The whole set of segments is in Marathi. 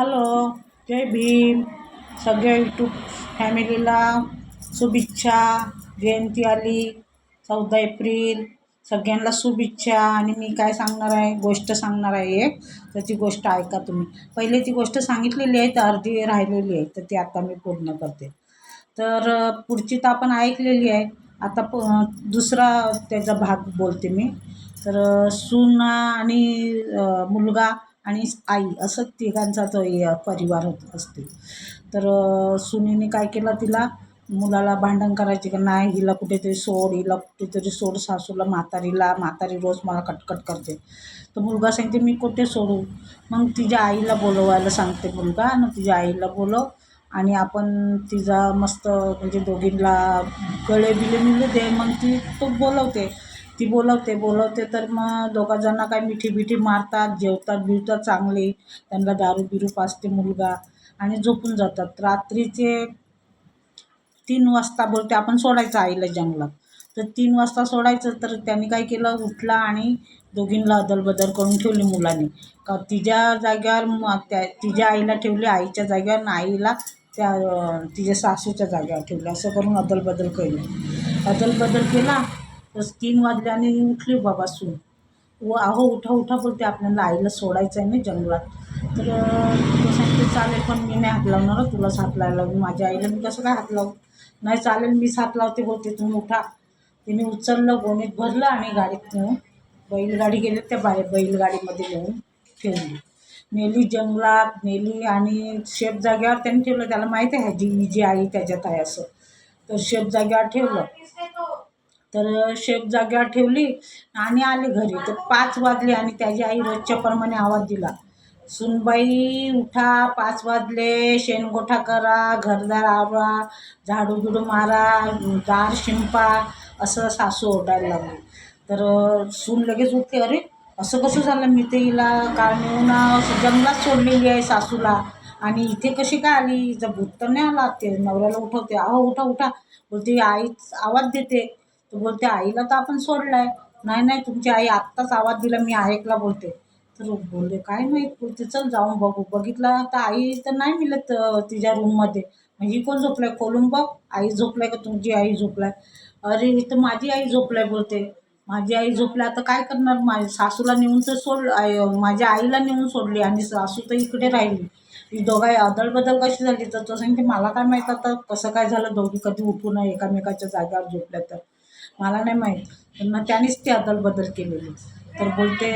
हॅलो जय भीम. सगळ्या यूट्यूब फॅमिलीला शुभेच्छा. जयंती आली चौदा एप्रिल. सगळ्यांना शुभेच्छा. आणि मी काय सांगणार आहे? गोष्ट सांगणार आहे एक. तर ती गोष्ट ऐका तुम्ही. पहिले ती गोष्ट सांगितलेली आहे तर अर्धी राहिलेली आहे. तर ती आता मी पूर्ण करते. तर पुढची तर आपण ऐकलेली आहे. आता प दुसरा त्याचा भाग बोलते मी. तर सुना आणि मुलगा आणि आई असं तिघांचा तो परिवार होत असते. तर सुनीने काय केलं तिला? मुलाला भांडण करायचे का नाही? हिला कुठेतरी सोड हिला कुठेतरी सोड सासूला म्हातारीला म्हातारी रोज मला कटकट करते. तर मुलगा सांगते मी कुठे सोडू? मग तिच्या आईला बोलवायला सांगते मुलगा आणि तिच्या आईला बोलव आणि आपण तिचा मस्त म्हणजे दोघींना गळे बिले मिळू दे. मग ती तो बोलवते. ती बोलवते बोलवते तर मग दोघाजणं काय मिठी बिठी मारतात जेवतात बिवतात चांगले. त्यांना दारू बिरू पाजते मुलगा. आणि झोपून जातात. रात्रीचे तीन वाजता बोलते आपण सोडायचं आईला जंगलात. तर तीन वाजता सोडायचं तर त्यांनी काय केलं? उठला आणि दोघींना अदलबदल करून ठेवली मुलाने. का तिच्या जाग्यावर त्या तिच्या आईला ठेवली आईच्या जाग्यावर आणि आईला त्या तिच्या सासूच्या जाग्यावर ठेवलं. असं करून अदलबदल केली. अदलबदल केला. तर तीन वाजल्याने उठली बाबा सून. व अहो उठा उठा बोलते आपल्याला आईला सोडायचं आहे ना जंगलात. तर तो सांगते चालेल पण मी नाही हात लावणार तुला तुलाच हात लावायला माझ्या आईला मी कसं काय हात लावू? नाही चालेल मीच हात लावते बोलते तुम्ही उठा. तिने उचललं गोणीत भरलं आणि गाडीत नेऊन बैलगाडी गेले त्या बाहेर बैलगाडीमध्ये नेऊन ठेवली. नेली जंगलात नेली आणि शेप जाग्यावर त्यांनी ठेवलं. त्याला माहिती आहे जी जी आई त्याच्यात आहे असं. तर शेप जाग्यावर ठेवलं. तर शेप जाग्यावर ठेवली आणि आली घरी. तर पाच वाजले आणि त्याची आई रोजच्याप्रमाणे आवाज दिला. सुनबाई उठा पाच वाजले. शेणगोठा करा घरदार आवरा झाडू बिडू मारा दार शिंपा असं सासू ओरडायला लागली. तर सून लगेच उठते अरे असं कसं झालं? मी ते हिला कारण असं जंगलात सोडलेली आहे सासूला. आणि इथे कशी काय आली? इथं भूत तर नाही आला. ते नवऱ्याला उठवते. अहो उठा उठा. बोलते आई आवाज देते. तर बोलते आईला तर आपण सोडलाय. नाही नाही तुमची आई आत्ताच आवाज दिला मी ऐकला बोलते. तर बोलले काय माहीत बोलते चल जाऊन बघू. बघितलं तर आई तर नाही मिळत तिच्या रूममध्ये म्हणजे कोण झोपलाय? खोलून बघ. आई झोपलाय का? तुमची आई झोपलाय. अरे इथं माझी आई झोपलाय बोलते. माझी आई झोपली आता काय करणार? माझ्या सासूला नेऊन तर सोड आई- माझ्या आईला नेऊन सोडली आणि सासू तर इकडे राहिली. ही दोघाही अदलबदल कशी झाली? तर तो सांगते मला काय माहीत आता कसं काय झालं? दोघी कधी उठून एकामेकाच्या जागेवर झोपल्या तर. मला नाही माहीत. त्यांना मग त्यानेच ती अदलबदल केलेली. तर बोलते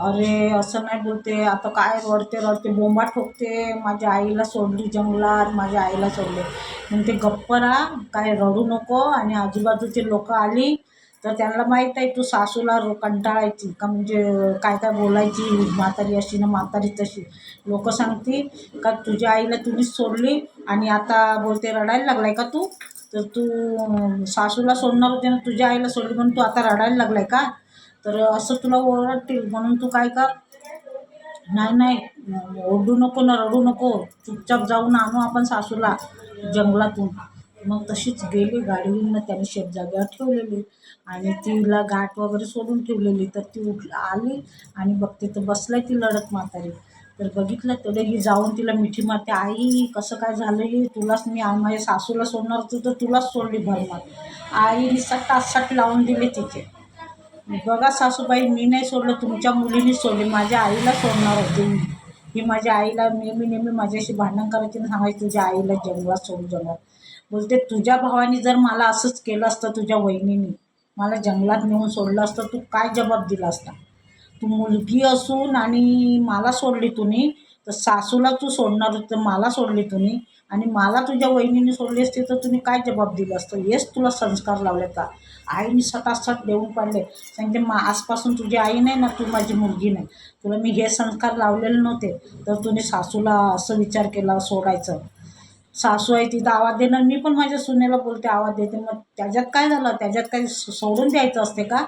अरे असं नाही बोलते. आता काय रडते रडते. बोंबा ठोकते. माझ्या आईला सोडली जंगलात. माझ्या आईला सोडले. म्हणते गप्प राहा. काय रडू नको. आणि आजूबाजूचे लोक आली तर त्यांना माहीत आहे तू सासूला रो कंटाळायची का? म्हणजे काय काय बोलायची? म्हातारी अशी ना म्हातारी तशी. लोक सांगतील का तुझ्या आईला तुम्हीच सोडली आणि आता बोलते रडायला लागलाय का तू? तर तू सासूला सोडणार होते ना तुझ्या आईला सोडली म्हणून तू आता रडायला लागलाय का? तर असं तुला ओरडतील म्हणून तू काय कर? नाही नाही ओरडू नको ना रडू नको. चुपचाप जाऊन आणू आपण सासूला जंगलातून. मग तशीच गेली गाडीनं त्याने शेत ठेवलेली आणि तिला गाठ वगैरे सोडून ठेवलेली. तर ती उठ आली आणि बघते तर बसलाय ती लढत म्हातारी. तर बघितलं तेवढे ही जाऊन तिला मिठी मारते आई कसं काय झालं हे? तुलाच मी माझ्या सासूला सोडणार होती तर तुलाच सोडली भरमार आईने सट सट लावून दिली तिथे. बघा सासूबाई मी नाही सोडलं तुमच्या मुलीने सोडली माझ्या आईला सोडणार होते मी. ही माझ्या आईला नेहमी नेहमी माझ्याशी भांडण करायची आणि सांगायची तुझ्या आईला जंगलात सोडून जाणार बोलते तुझ्या भावाने जर मला असंच केलं असतं तुझ्या वहिनीने मला जंगलात नेऊन सोडलं असतं तू काय जबाब दिला असता? तू मुलगी असून आणि मला सोडली तुम्ही तर सासूला तू सोडणार तर मला सोडली तुम्ही आणि मला तुझ्या वहिनीने सोडली असती तर तुम्ही काय जबाब दिलं असतं? हेच तुला संस्कार लावले का? आईने सटासट देऊन पाडले. सांगते मा आजपासून तुझी आई नाही ना तू माझी मुलगी नाही. तुला मी हे संस्कार लावलेले नव्हते. तर तुम्ही सासूला असं विचार केला सोडायचं. सासू आहे तिथं आवाज देणार. मी पण माझ्या सुनेला बोलते आवाज देते. मग त्याच्यात काय झालं? त्याच्यात काही सोडून द्यायचं असते का?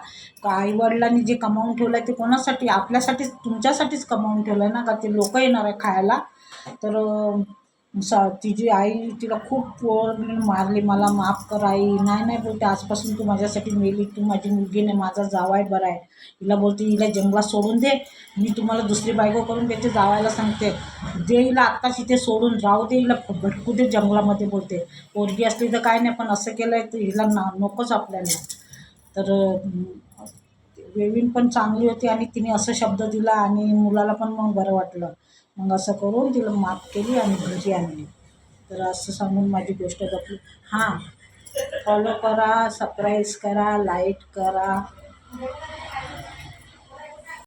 आईवडिलांनी जे कमावून ठेवलं आहे ते कोणासाठी? आपल्यासाठीच तुमच्यासाठीच कमावून ठेवलं आहे ना का? ते लोक येणार आहे खायला. तर सा तिची आई तिला खूप ओरडली मारली मला माफ कर आई नाही नाही बोलते आजपासून तू माझ्यासाठी मेली तू माझी मुलगी नाही माझा जावाय बरा आहे. हिला बोलते हिला जंगलात सोडून दे मी तुम्हाला दुसरी बायको करून देते जावायला सांगते. दे हिला आत्ताच इथे सोडून राहू दे हिला भटकू दे जंगलामध्ये बोलते. पोरगी असली तर काय नाही पण असं केलं आहे तर हिला ना नकोच आपल्याला. तर वेविन पण चांगली होती आणि तिने असं शब्द दिला आणि मुलाला पण मग बरं वाटलं. मग असं करून तिला माफ केली आणि घरी आणली. तर असं सांगून माझी गोष्ट जपली. हां फॉलो करा सबस्क्राईब करा लाइट करा.